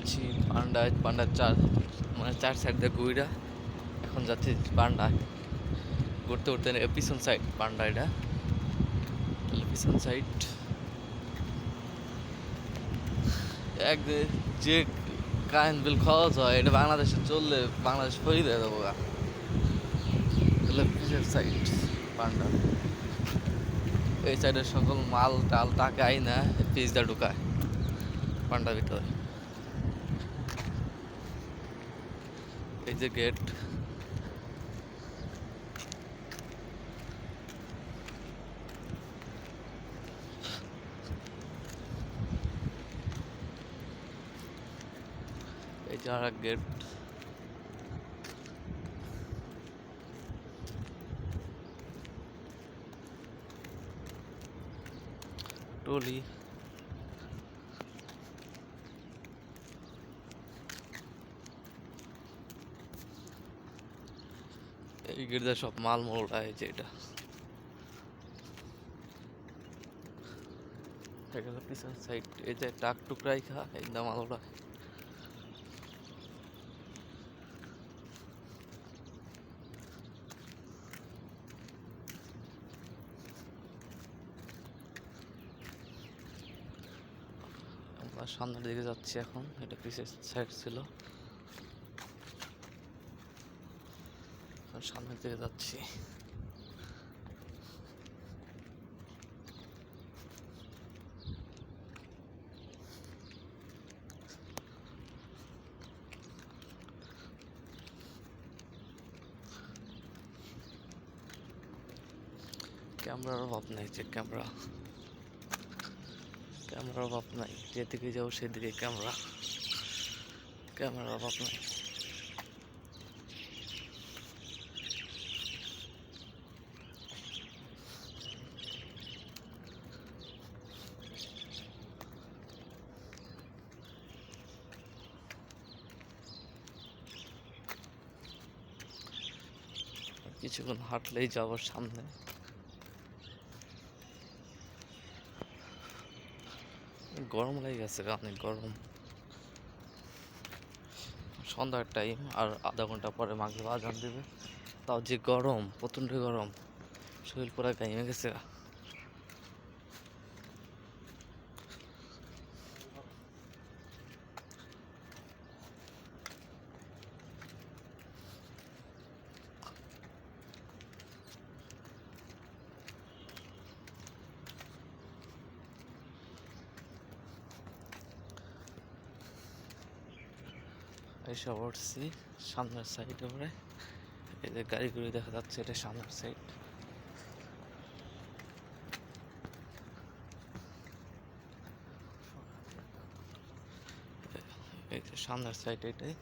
যাচ্ছি পান্ডায় পান্ডার চার মানে চার সাইড দিয়ে ঘুইরা এখন যাচ্ছি পান্ডায় ঘুরতে ঘুরতে পিছন সাইড পান্ডা এটা। পিছন সাইড এক যে- কারেন্ট বিল খরচ হয়, এটা বাংলাদেশে চললে বাংলাদেশ ফরি দিয়ে দেবো পিছের সাইড পান্ডা এই সাইডের সকল মাল টাল টাকা আই না পিসদা ঢুকায়। পান্ডার ভিতরে। এই যে গেট এই যে আর গেট টলি এই গেটে সব মাল এই যে এটা। এখানে পিছন সাইড এই যে টাক টুকরাই খা এই দা মাল আমরা সামনের দিকে যাচ্ছি এখন, এটা পিছের সাইড ছিল। এখন সামনের দিকে যাচ্ছি। ক্যামেরার অভাব নেই যে ক্যামেরা। ক্যামেরার অভাব নাই, যেদিকে যাও সেদিকে ক্যামেরা। ক্যামেরার অভাব নাই। কিছুক্ষণ হাঁটলেই যাব সামনে। গরম লেগে গেছে অনেক গরম। সন্ধ্যার টাইম আর আধা ঘণ্টা পরে মাকে বাজান দেবে। তাও যে গরম, প্রচণ্ড গরম। শরীর পুরা গাইমে গেছে গা। এসব উঠছি, সামনের সাইডে আমরা এই যে গাড়িগুলি দেখা যাচ্ছে, এটা সামনের সাইড এই সামনের সাইড এটাই